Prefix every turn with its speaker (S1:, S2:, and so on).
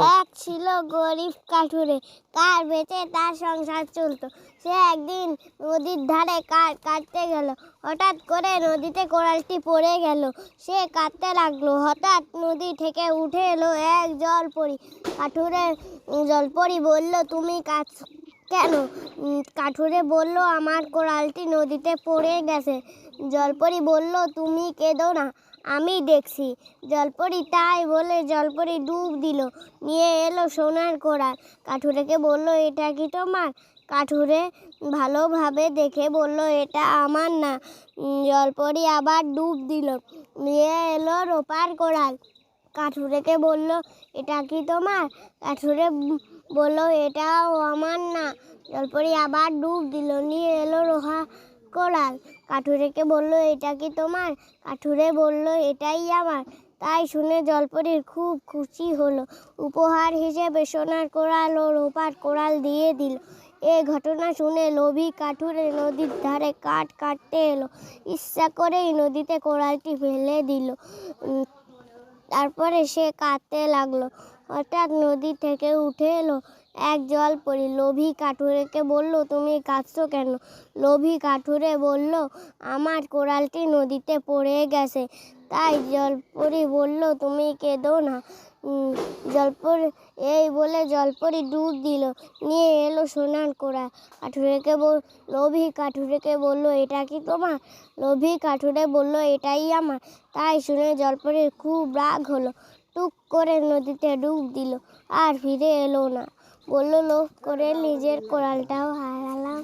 S1: এক ছিল গরিব কাঠুরে কার বেচে তার সংসার চলতো। সে একদিন নদীর ধারে কাঠ কাটতে গেল। হঠাৎ করে নদীতে কোড়ালটি পড়ে গেল। সে কাটতে লাগল। হঠাৎ নদী থেকে উঠে এলো এক জলপরি। কাঠুরে, জলপরি বলল, তুমি কাজ কেন? কাঠুরে বলল, আমার কোড়ালটি নদীতে পড়ে গেছে। জলপরি বলল, তুমি কেঁদো না। আমি দেখছি। জলপরি তাই বলে জলপরি ডুব দিল। নিয়ে এলো সোনার কোড়াল। কাঠুরেকে বলল, এটা কি তোমার? কাঠুরে ভালোভাবে দেখে বলল, এটা আমার না। জলপরি আবার ডুব দিল। নিয়ে এলো রোপার কোড়াল। কাঠুরেকে বলল, এটা কি তোমার? কাঠুরে বলল, এটাও আমার না। জলপরি আবার ডুব দিল। নিয়ে এলো লোহা কোড়াল কাঠুরেকে বলল, এটা কি তোমার? কাঠুরে বলল, এটাই আমার। তাই শুনে জলপরির খুব খুশি হলো। উপহার হিসেবে সোনার কোড়াল ও রোপার কোড়াল দিয়ে দিল। এ ঘটনা শুনে লোভী কাঠুরে নদীর ধারে কাঠ কাটতে এলো। ইচ্ছা করেই নদীতে কোড়ালটি ফেলে দিল। তারপরে সে কাঁদতে লাগল। হঠাৎ নদী থেকে উঠে এলো। এক জল পড়ি। লোভী কাঠুরেকে বলল, তুমি কাঁদছো কেন? লোভী কাঠুরে বলল, আমার কোড়ালটি নদীতে পড়ে গেছে। তাই জলপরি বলল, তুমি কেঁদো না। জলপরি, এই বলে জলপরি ডুব দিল। নিয়ে এলো সোনার কোড়া। কাঠুরেকে লোভী কাঠুরেকে বলল, এটা কি তোমার? লোভী কাঠুরে বলল, এটাই আমার। তাই শুনে জলপরির খুব রাগ হলো। টুক করে নদীতে ডুব দিল। আর ফিরে এলো না। বলল লোভ করে নিজের কোড়ালটাও হারালাম।